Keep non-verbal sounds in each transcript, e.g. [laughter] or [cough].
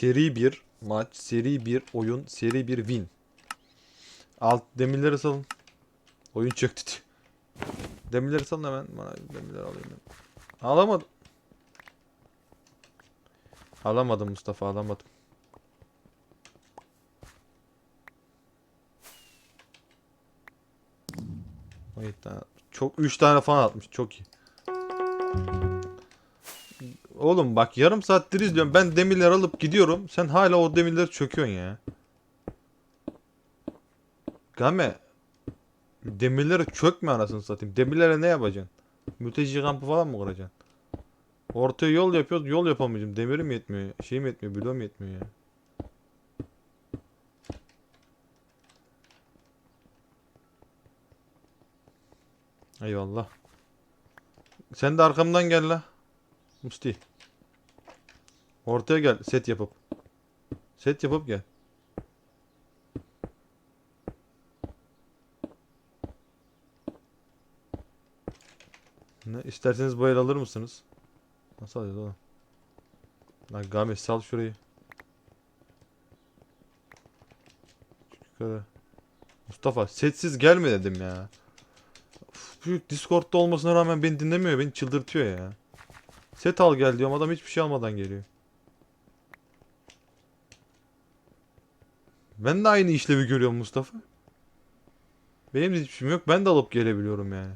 Seri bir maç, seri bir oyun, seri bir win. Alt demirleri salın. Oyun çöktü. [laughs] Demirleri salın hemen. Bana demirleri alayım ben. Alamadım. Alamadım Mustafa alamadım. Çok 3 tane falan atmış. Çok iyi. Oğlum bak yarım saattir izliyorum. Ben demirler alıp gidiyorum. Sen hala o demirleri çöküyorsun ya. Game. Demirlere çökme anasını satayım. Demirlere ne yapacaksın? Mülteci kampı falan mı kuracaksın? Ortaya yol yapıyoruz. Yol yapamayacağım. Demirim yetmiyor. Şeyim yetmiyor. Bloğum yetmiyor ya. Eyvallah. Sen de arkamdan gel la. Musti. Ortaya gel set yapıp. Set yapıp gel. Ne isterseniz bu el alır mısınız? Nasıl alacağız oğlum? Lan Gami sal şurayı. Mustafa setsiz gelme dedim ya. Uf, büyük Discord'da olmasına rağmen beni dinlemiyor. Beni çıldırtıyor ya. Set al gel diyorum adam hiçbir şey almadan geliyor. Ben de aynı işlevi görüyorum Mustafa. Benim de hiçbir şeyim yok. Ben de alıp gelebiliyorum yani.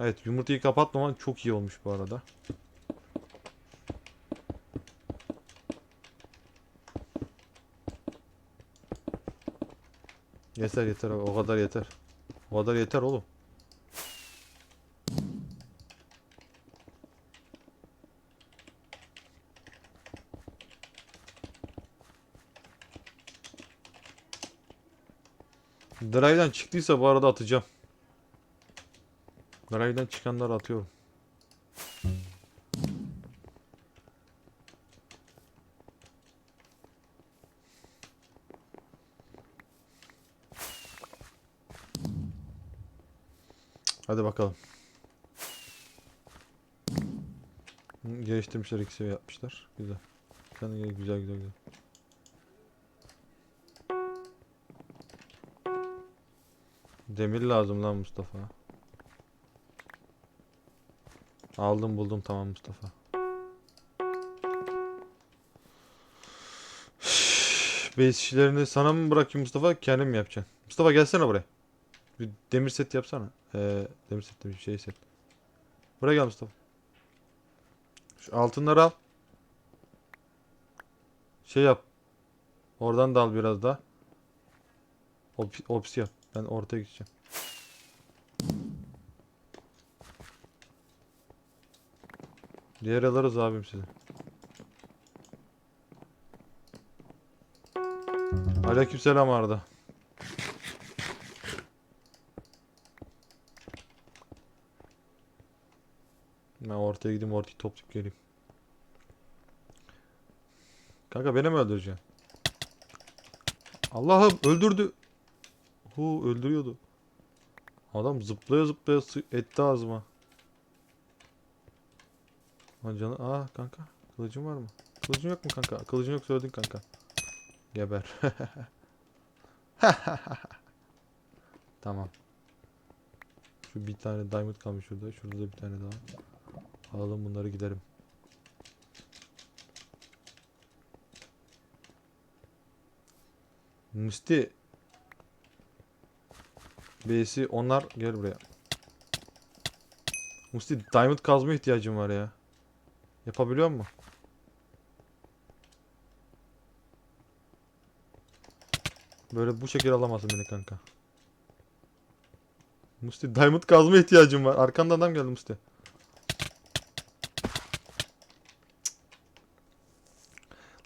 Evet yumurtayı kapatmaman çok iyi olmuş bu arada. Yeter yeter abi o kadar yeter. O kadar yeter oğlum. Drive'den çıktıysa bu arada atacağım. Drive'den çıkanları atıyorum. Hadi bakalım. Geliştirmişler iki seviye yapmışlar. Güzel. Gel- güzel güzel güzel. Demir lazım lan Mustafa. Aldım buldum tamam Mustafa. Base işlerini sana mı bırakayım Mustafa? Kendim mi yapacaksın? Mustafa gelsene buraya. Bir demir set yapsana. Ee, demir set bir şey set. Buraya gel Mustafa. Şu altınları al. Şey yap. Oradan da al biraz daha. Op ops yap. Ben ortaya gideceğim. Diğer alırız abim size. Aleykümselam Arda. Ben ortaya gideyim ortayı toplayıp geleyim. Kanka beni mi öldüreceksin? Allah'ım öldürdü. Hu öldürüyordu. Adam zıplaya zıplaya etti ağzıma. Lan canı aa kanka kılıcın var mı? Kılıcın yok mu kanka? Kılıcın yok söyledin kanka. Geber. [laughs] tamam. Şu bir tane diamond kalmış şurada. Şurada da bir tane daha. Alalım bunları gidelim. Musti. B'si onlar gel buraya. Musti diamond kazma ihtiyacım var ya. Yapabiliyor mu? Böyle bu şekilde alamazsın beni kanka. Musti diamond kazma ihtiyacım var. Arkandan adam geldi Musti.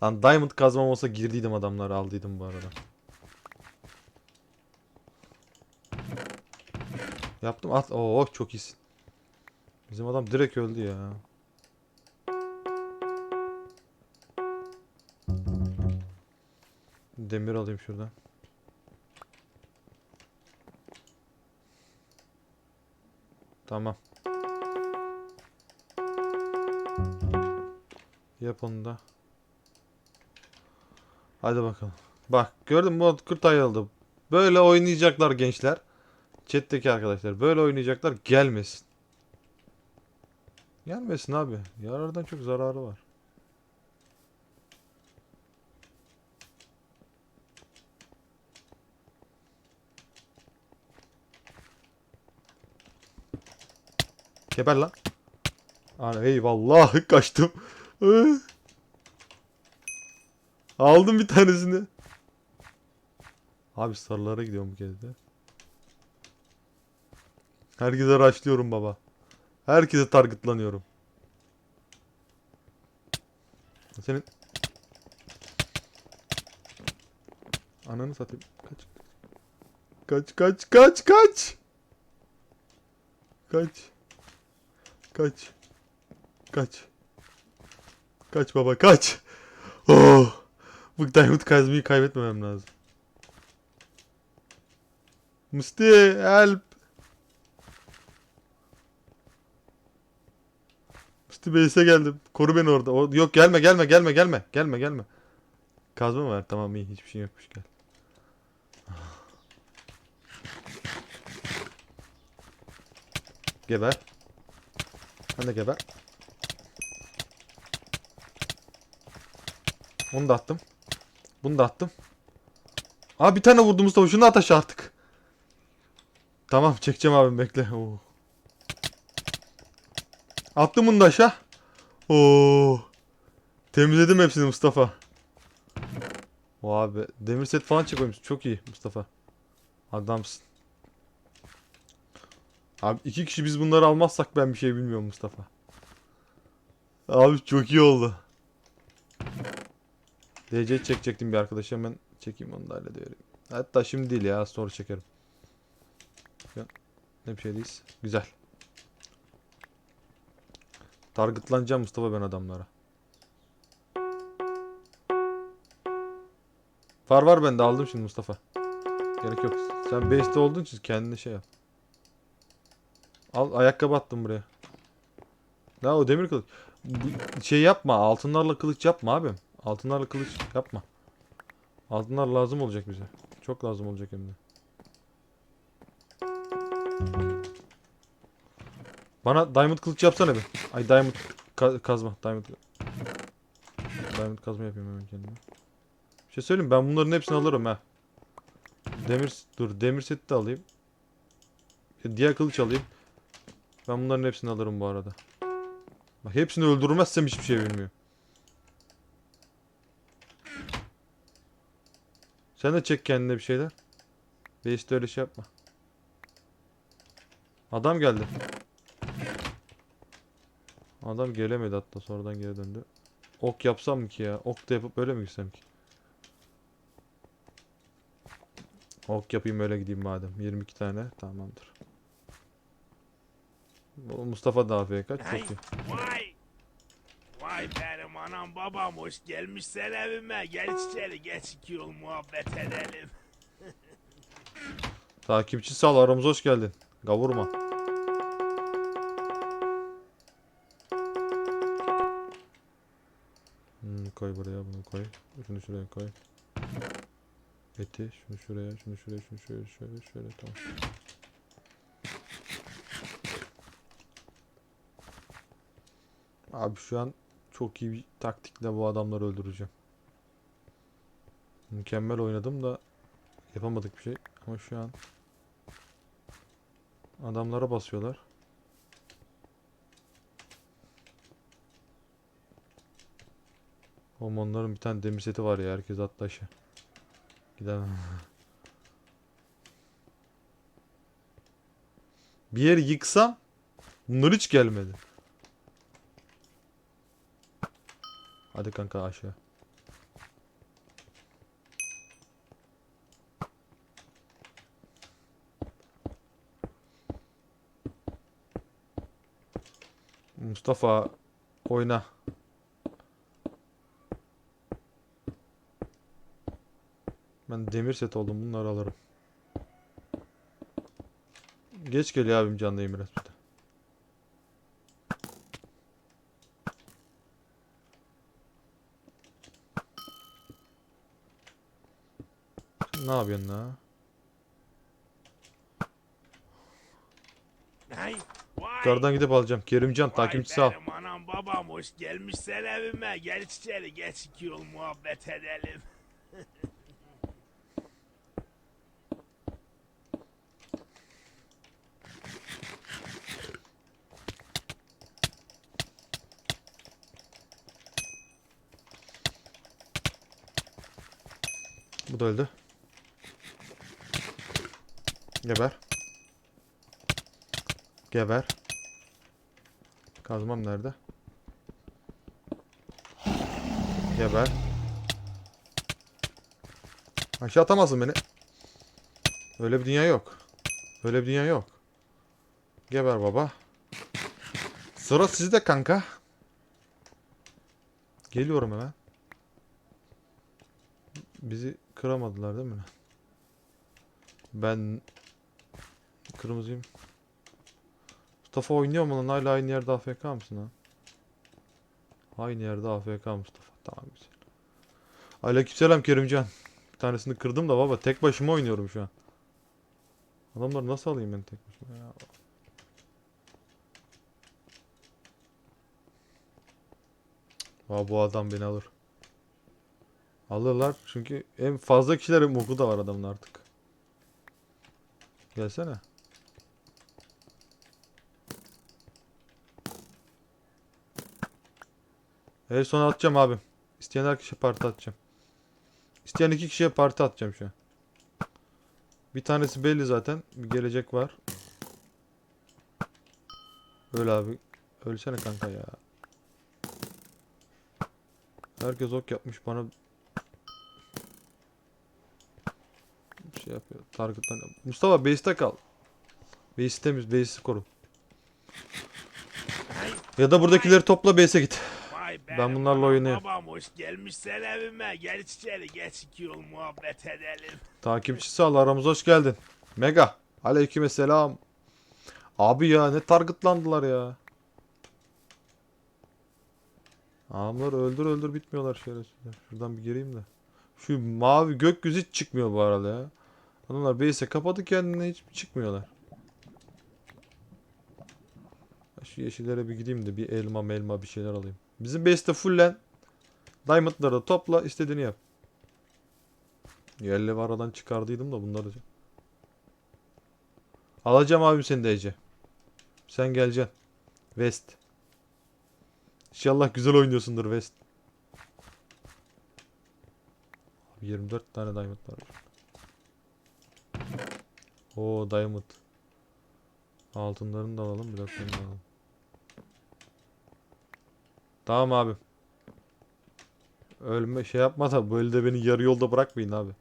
Lan diamond kazmam olsa girdiydim adamları aldıydım bu arada. Yaptım at. Oo çok iyisin. Bizim adam direkt öldü ya. Demir alayım şuradan. Tamam. Yap onu da. Hadi bakalım. Bak gördün mü kurt ayrıldı. Böyle oynayacaklar gençler. Chat'teki arkadaşlar böyle oynayacaklar gelmesin. Gelmesin abi. Yarardan çok zararı var. Geber lan. Ana eyvallah [laughs] kaçtım. Aldım bir tanesini. Abi sarılara gidiyorum bu kez de. Herkese raşlıyorum baba. Herkese targetlanıyorum. Senin Ananı satayım. Kaç. Kaç kaç kaç kaç. Kaç. Kaç. Kaç. Kaç baba kaç. Oh. Bu diamond kazmayı kaybetmemem lazım. Musti help. Base'e geldim. Koru beni orada. O, yok gelme gelme gelme gelme. Gelme gelme. Kazma mı var? Tamam iyi. Hiçbir şey yokmuş gel. Geber. Sen de geber. Onu da attım. Bunu da attım. Aa bir tane vurdum Mustafa. Şunu at aşağı artık. Tamam çekeceğim abim bekle. Oo. Attım bunu da aşağı. Oo. Temizledim hepsini Mustafa. O abi demir set falan çekiyormuş. Çok iyi Mustafa. Adamsın. Abi iki kişi biz bunları almazsak ben bir şey bilmiyorum Mustafa. Abi çok iyi oldu. DC çekecektim bir arkadaşa hemen çekeyim onu da hallediyorum. Hatta şimdi değil ya sonra çekerim. Ne bir şey değiliz. Güzel. Targetlanacağım Mustafa ben adamlara. Var var ben de aldım şimdi Mustafa. Gerek yok. Sen base'de olduğun için kendine şey yap. Al ayakkabı attım buraya. Ne o demir kılıç. Şey yapma. Altınlarla kılıç yapma abim. Altınlarla kılıç yapma. Altınlar lazım olacak bize. Çok lazım olacak hem de. Bana diamond kılıç yapsana bir. Ay diamond ka- kazma. Diamond Diamond kazma yapayım hemen kendime. Bir şey söyleyeyim ben bunların hepsini alırım ha. Demir dur demir seti de alayım. Diğer kılıç alayım. Ben bunların hepsini alırım bu arada. Bak hepsini öldürmezsem hiçbir şey bilmiyor. Sen de çek kendine bir şeyler. Base'de öyle şey yapma. Adam geldi. Adam gelemedi hatta sonradan geri döndü. Ok yapsam mı ki ya? Ok da yapıp öyle mi gitsem ki? Ok yapayım öyle gideyim madem. 22 tane tamamdır. Mustafa da AFK çok iyi. vay. Vay benim anam babam hoş gelmişsen evime. Gel içeri geç iki yol muhabbet edelim. Takipçi sal aramıza hoş geldin. Gavurma. Koy buraya bunu koy. Şunu şuraya koy. Eti şunu şuraya, şunu şuraya, şunu şuraya, şöyle şöyle tamam. Abi şu an çok iyi bir taktikle bu adamları öldüreceğim. Mükemmel oynadım da yapamadık bir şey ama şu an adamlara basıyorlar. Oğlum onların bir tane demir seti var ya herkes atla aşağı. Gidemem. [laughs] bir yeri yıksam bunlar hiç gelmedi. Hadi kanka aşağı. Mustafa oyna. Ben demir set oldum bunları alırım. Geç geliyor abim canlı Emir Hospital. Ne yapıyorsun la? Hey. Yukarıdan gidip alacağım. Kerimcan takipçisi al. anam babam hoş gelmişsen evime. Gel içeri geç iki yol muhabbet edelim. Bu da öldü. Geber. Geber. Kazmam nerede? Geber. Aşağı atamazsın beni. Öyle bir dünya yok. Öyle bir dünya yok. Geber baba. Sıra sizde kanka. Geliyorum hemen. Bizi kıramadılar değil mi? Ben kırmızıyım. Mustafa oynuyor mu lan? Hala aynı yerde AFK mısın ha? Aynı yerde AFK Mustafa. Tamam güzel. Aleykümselam Kerimcan. Bir tanesini kırdım da baba tek başıma oynuyorum şu an. Adamları nasıl alayım ben tek başıma ya? Aa, bu adam beni alır. Alırlar çünkü en fazla kişilerin oku da var adamın artık. Gelsene. En son atacağım abim. İsteyen her kişiye parti atacağım. İsteyen iki kişiye parti atacağım şu an. Bir tanesi belli zaten. Bir gelecek var. Öl abi. Ölsene kanka ya. Herkes ok yapmış bana Target'tan. Mustafa base'te kal. Base temiz. Base'i koru. Ya da buradakileri topla base'e git. Ben bunlarla oynuyorum. Babam hoş gelmişsen evime. Gel içeri geç iki yol muhabbet edelim. Takipçisi al aramıza hoş geldin. Mega. Aleykümselam. Abi ya ne targetlandılar ya. Adamlar öldür öldür bitmiyorlar şerefsizler. Şuradan bir gireyim de. Şu mavi gökyüzü hiç çıkmıyor bu arada ya. Adamlar base'e kapadı kendine hiç çıkmıyorlar. Şu yeşillere bir gideyim de bir elma melma bir şeyler alayım. Bizim base'te fullen. Diamond'ları da topla istediğini yap. Yerli var aradan çıkardıydım da bunları. Alacağım abim seni de Ece. Sen geleceksin. West. İnşallah güzel oynuyorsundur West. Abi 24 tane diamond var. Oo diamond. Altınlarını da alalım bloklarını da alalım. Tamam abim. Ölme şey yapma da böyle de beni yarı yolda bırakmayın abi.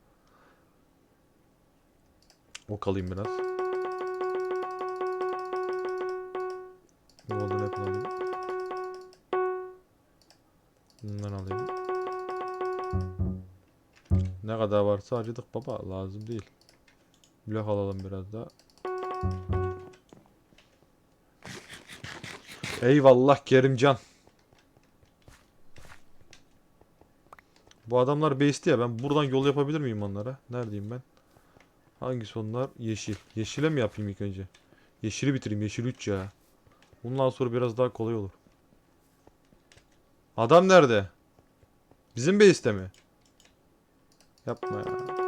Ok alayım biraz. Golden apple alayım. Bundan alayım. Ne kadar varsa harcadık baba lazım değil. Blok alalım biraz daha. Eyvallah Kerimcan. Bu adamlar base'ti ya ben buradan yol yapabilir miyim onlara? Neredeyim ben? Hangisi onlar? Yeşil. Yeşile mi yapayım ilk önce? Yeşili bitireyim. Yeşil 3 ya. Bundan sonra biraz daha kolay olur. Adam nerede? Bizim base'te mi? Yapma ya.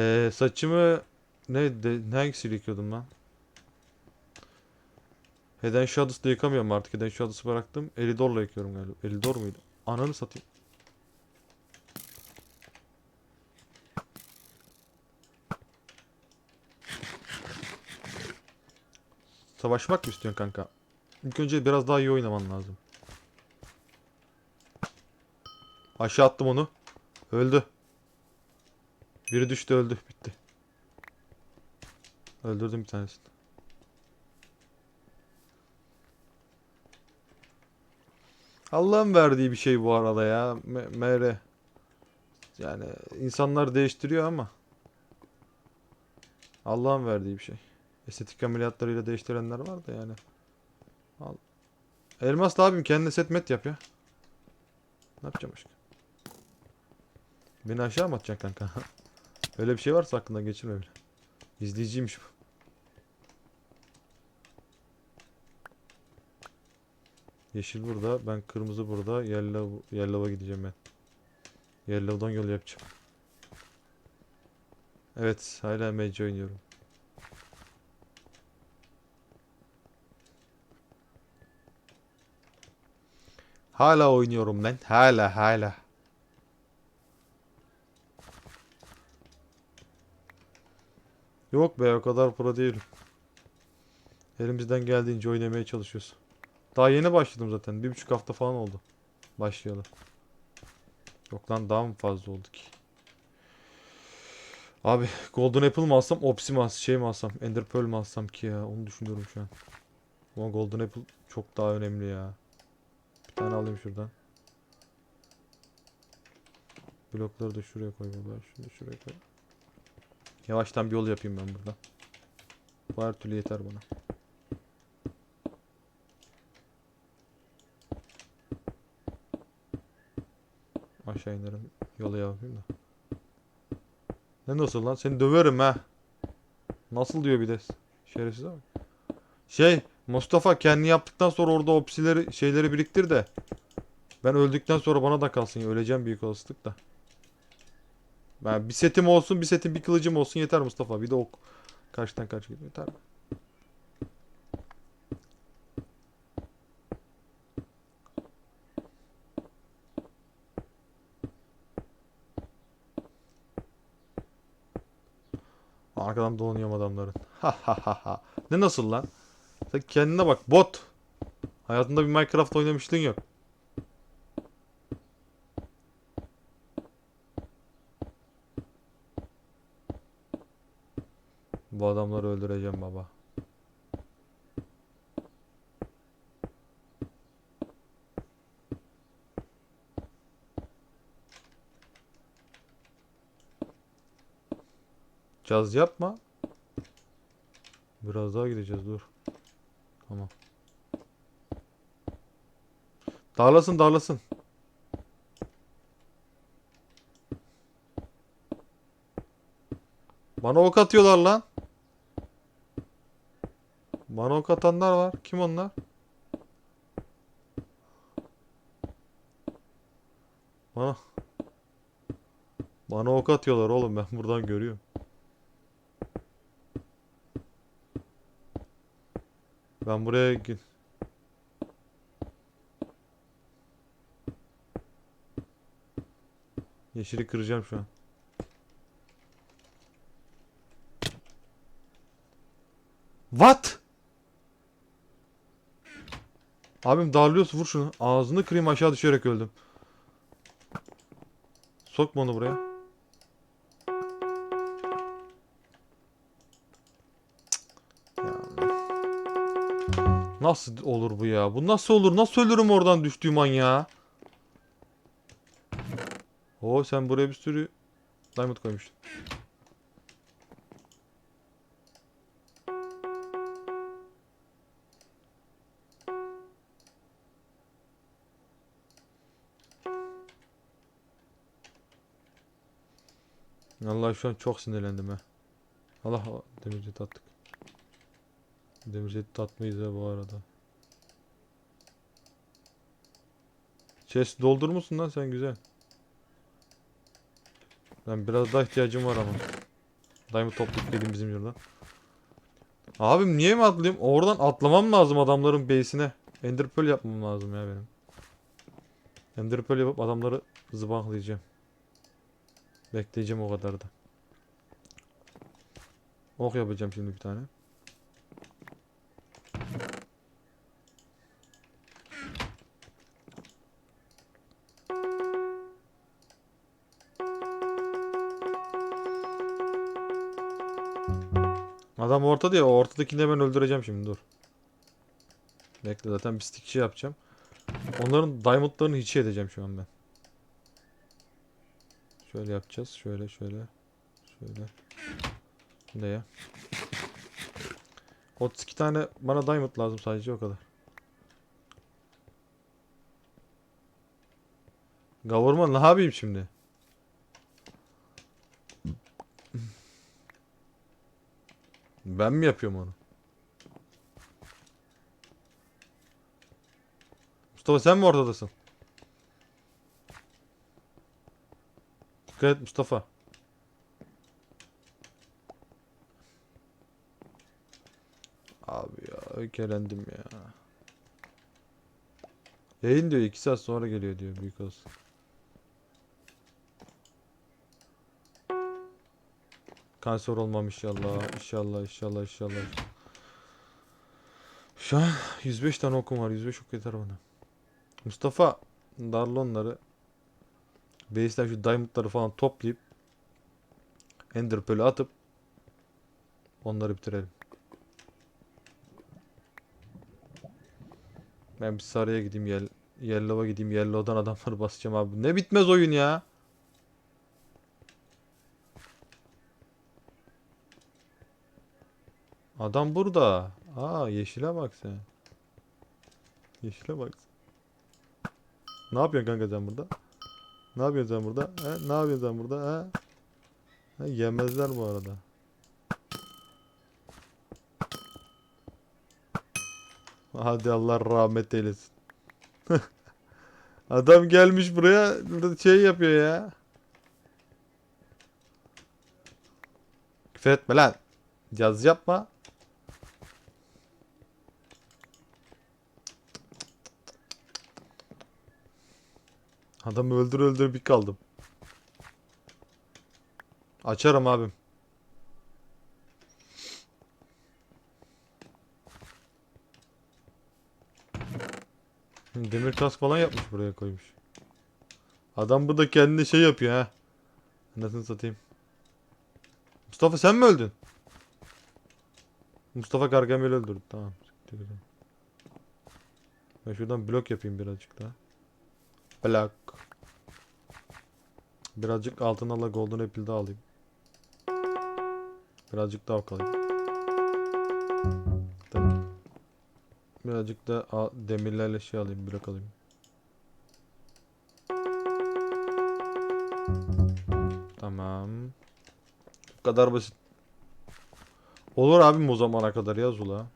Ee, saçımı ne de, hangisiyle yıkıyordum ben? Head and yıkamıyorum artık. Head and bıraktım. Elidor'la yıkıyorum galiba. Elidor muydu? Ananı satayım. Savaşmak mı istiyorsun kanka? İlk önce biraz daha iyi oynaman lazım. Aşağı attım onu. Öldü. Biri düştü öldü. Bitti. Öldürdüm bir tanesini. Allah'ın verdiği bir şey bu arada ya. M- MR. Yani insanlar değiştiriyor ama. Allah'ın verdiği bir şey. Estetik ameliyatlarıyla değiştirenler var da yani. Al. Elmasla abim kendine set met yap ya. Ne yapacağım başka? Beni aşağı mı atacaksın kanka? [laughs] Öyle bir şey varsa aklından geçirme bile. İzleyiciymiş bu. Yeşil burada, ben kırmızı burada, yellow, yellow'a gideceğim ben. Yellow'dan yol yapacağım. Evet, hala mage oynuyorum. Hala oynuyorum ben. Hala hala. Yok be o kadar pro değilim. Elimizden geldiğince oynamaya çalışıyoruz. Daha yeni başladım zaten. Bir buçuk hafta falan oldu. Başlayalı. Yok lan daha mı fazla oldu ki? Abi Golden Apple mı alsam, Opsi mi alsam, şey mi alsam, Ender Pearl mi alsam ki ya? Onu düşünüyorum şu an. Ama Golden Apple çok daha önemli ya. Bir tane alayım şuradan. Blokları da şuraya koy baba. Şunu da şuraya koy. Yavaştan bir yol yapayım ben burada. Bu her türlü yeter bana. Aşağı inerim. Yola yapayım da. Ne nasıl lan? Seni döverim ha. Nasıl diyor bir de. Şerefsiz bak. Şey Mustafa kendi yaptıktan sonra orada o psileri şeyleri biriktir de. Ben öldükten sonra bana da kalsın. Öleceğim büyük olasılık da. Ben bir setim olsun, bir setim bir kılıcım olsun yeter Mustafa. Bir de ok. Karşıdan karşı gidiyor. Yeter. Arkadan dolanıyorum adamların. Ha ha ha ha. Ne nasıl lan? Sen kendine bak bot. Hayatında bir Minecraft oynamışlığın yok. Bu adamları öldüreceğim baba. Caz yapma. Biraz daha gideceğiz dur. Tamam. Darlasın darlasın. Bana ok atıyorlar lan. Bana ok atanlar var. Kim onlar? Bana. Bana ok atıyorlar oğlum ben buradan görüyorum. Ben buraya git. Yeşili kıracağım şu an. Abim darlıyorsun vur şunu. Ağzını kırayım aşağı düşerek öldüm. Sokma onu buraya. Nasıl olur bu ya? Bu nasıl olur? Nasıl ölürüm oradan düştüğüm an ya? Oo sen buraya bir sürü diamond koymuştun. Allah şu an çok sinirlendim ha. Allah demirci tattık. Demirci tatmayız ya bu arada. Chest doldurmuşsun lan sen güzel. Ben biraz daha ihtiyacım var ama. Diamond toplayıp geleyim bizim yoldan. Abim niye mi atlayayım? Oradan atlamam lazım adamların base'ine. Ender Pearl yapmam lazım ya benim. Ender Pearl yapıp adamları zıbanklayacağım. Bekleyeceğim o kadar da. Ok yapacağım şimdi bir tane. Adam ortada ya. Ortadakini ben öldüreceğim şimdi dur. Bekle zaten bir stickçi yapacağım. Onların diamondlarını hiç edeceğim şu an ben. Şöyle yapacağız. Şöyle şöyle. Şöyle. Ne ya? 32 tane bana diamond lazım sadece o kadar. Gavurman ne yapayım şimdi? Ben mi yapıyorum onu? Mustafa sen mi ortadasın? Dikkat et Mustafa. Abi ya ökelendim ya. Yayın diyor 2 saat sonra geliyor diyor büyük olsun. Kanser olmam inşallah. İnşallah inşallah inşallah. Şu an 105 tane okum var. 105 ok yeter bana. Mustafa darla onları. Base'den şu diamondları falan toplayıp Ender Pearl'ü atıp onları bitirelim. Ben bir sarıya gideyim yel Yellow'a gideyim. Yellow'dan adamları basacağım abi. Ne bitmez oyun ya. Adam burada. Aa yeşile bak sen. Yeşile bak. Ne yapıyorsun kanka sen burada? Ne yapıyorsun sen burada? He? Ne yapıyorsun sen burada? He? He, yemezler bu arada. Hadi Allah rahmet eylesin. Adam gelmiş buraya şey yapıyor ya. Küfür etme lan. Caz yapma. Adamı öldür öldür bir kaldım. Açarım abim. Demir kask falan yapmış buraya koymuş. Adam burada kendine şey yapıyor ha. Nasıl satayım. Mustafa sen mi öldün? Mustafa Gargamel'i öldürdü. Tamam. Ben şuradan blok yapayım birazcık daha. Blok. Birazcık altın ala golden apple daha alayım. Birazcık daha kalayım. Birazcık da demirlerle şey alayım, blok alayım. Tamam. Bu kadar basit. Olur abim o zamana kadar yaz ula.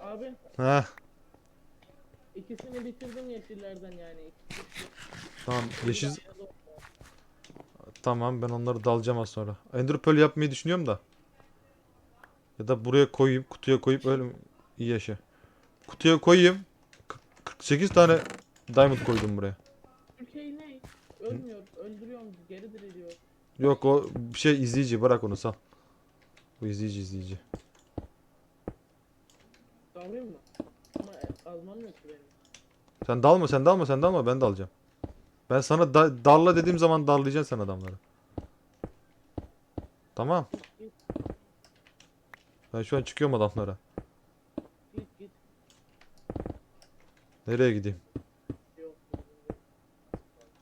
Abi Heh, ikisini bitirdim yeşillerden yani. tamam yeşil tamam ben onları dalacağım az sonra. Ender Pearl yapmayı düşünüyorum da. Ya da buraya koyayım, kutuya koyup öyle mi? İyi yaşa. Kutuya koyayım. Kırk- 48 tane diamond koydum buraya. Türkiye ne? Ölmüyor. Öldürüyorum. Geri diriliyor. Yok o bir şey izleyici bırak onu sal. Bu izleyici izleyici. Davrayım mı? Ama azmam yok ki benim. Sen dalma sen dalma sen dalma ben dalacağım. Ben sana da- darla dediğim zaman darlayacaksın sen adamları. Tamam. Ben şu an çıkıyorum adamlara. Git git. Nereye gideyim?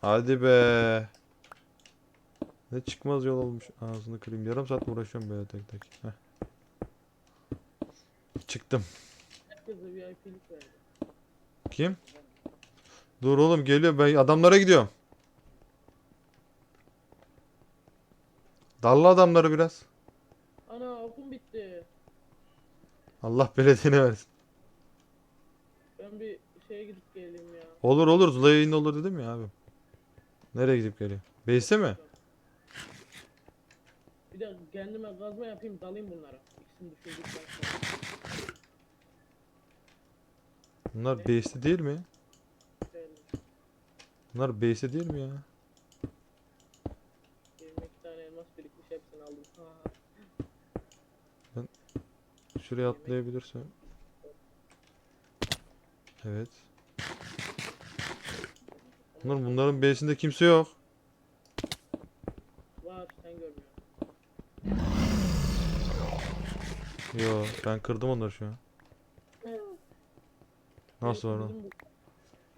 Hadi be. Ne çıkmaz yol olmuş. Ağzını kırayım. Yarım saat mi uğraşıyorum böyle tek tek. Heh. Çıktım. Kim? Dur oğlum geliyor. Ben adamlara gidiyorum. Darla adamları biraz. Ana okum bitti. Allah belediyeni versin. Ben bir şeye gidip geleyim ya. Olur olur. Zula yayın olur dedim ya abi. Nereye gidip geliyor? Base'e mi? Bir de kendime gazma yapayım dalayım bunlara. İkisini düşürdükten sonra. Bunlar base'te değil mi? Bunlar base'te değil mi ya? 22 tane elmas birikmiş hepsini aldım. Ha. Şuraya atlayabilirsem. Evet. Bunlar bunların base'inde kimse yok. Var sen görmüyorsun. Yo ben kırdım onları şu an. Nasıl bu-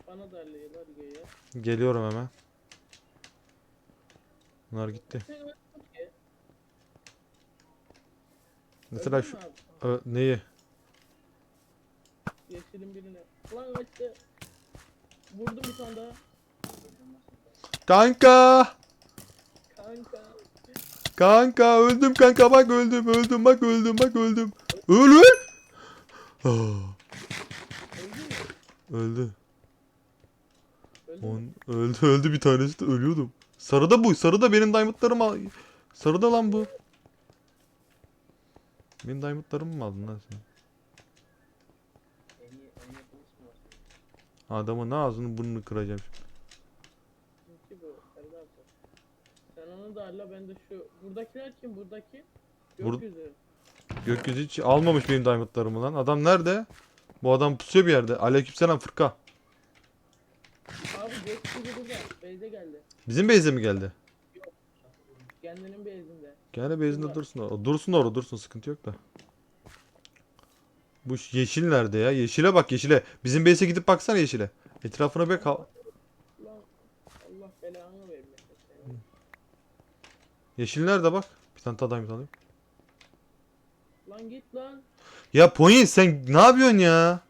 Bana da alıyorlar göğe. Geliyorum hemen. Bunlar gitti. Mesela şu? Ö, neyi? Yeşilin birine. Lan kaçtı. Vurdum bir tane daha. Kanka. Kanka. Kanka öldüm kanka bak öldüm öldüm bak öldüm bak öldüm. Ölü. Öldün mü? öldü. Öldün mü? On, öldü öldü bir tanesi de ölüyordum. Sarıda bu. Sarıda benim diamondlarım al. Sarıda lan bu. Benim diamondlarımı mı aldın lan sen? Adamın ağzını burnunu kıracağım şimdi. Çünkü bu. Serdar abi. Sen onu da hala ben de şu. Buradakiler kim? Buradaki? Bur- Gökyüzü. Gökyüzü hiç almamış benim diamondlarımı lan. Adam nerede? Bu adam pusuyor bir yerde. Aleykümselam Fırka. Abi gökyüzü burada. Beyze geldi. Bizim base'e mi geldi? Kendinin beyzinde. Gene base'inde dursun. O dursun orada dursun sıkıntı yok da. Bu ş- yeşil nerede ya? Yeşile bak yeşile. Bizim base'e gidip baksana yeşile. Etrafına bir kal. Lan Allah belanı seni. Yeşil nerede bak? Bir tane diamond alayım. Lan git lan. Ya Pony sen ne yapıyorsun ya?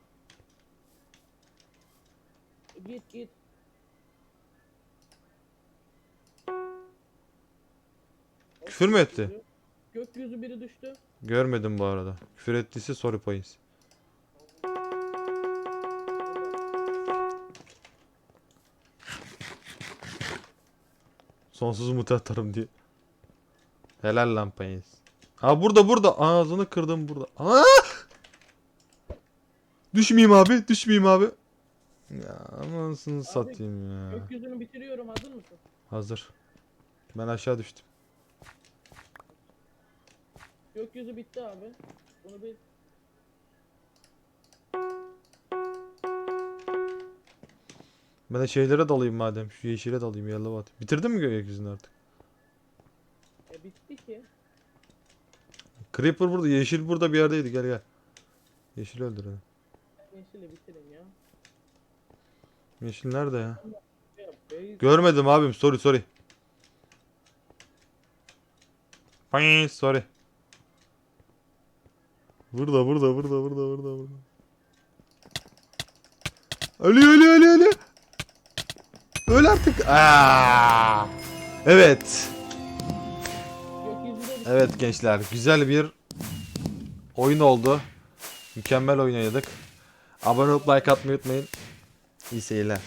Git git. Küfür mü etti? Gökyüzü- biri düştü. Görmedim bu arada. Küfür ettiyse sorry Poyins. Sonsuz umut atarım diye. Helal lan Poyins. Aa burada burada. Ağzını kırdım burada. Aa! Düşmeyeyim abi. Düşmeyeyim abi. Ya anasını satayım ya. Gökyüzünü bitiriyorum hazır mısın? Hazır. Ben aşağı düştüm. Gökyüzü bitti abi. Bunu bil. Ben de şeylere dalayım madem. Şu yeşile dalayım. Yellow at. Bitirdin mi gökyüzünü artık? Ki. Creeper burada. Yeşil burada bir yerdeydi. Gel gel. Yeşil öldürelim. Yeşili bitirin ya. Yeşil nerede ya? Görmedim abim. Sorry sorry. Payy, sorry. Burada burada burada burada burada burada. Ölüyor ölüyor ölüyor ölüyor. Öl artık. Aa! Evet. Evet gençler güzel bir oyun oldu. Mükemmel oyun oynadık. Abone olup like atmayı unutmayın. İyi seyirler.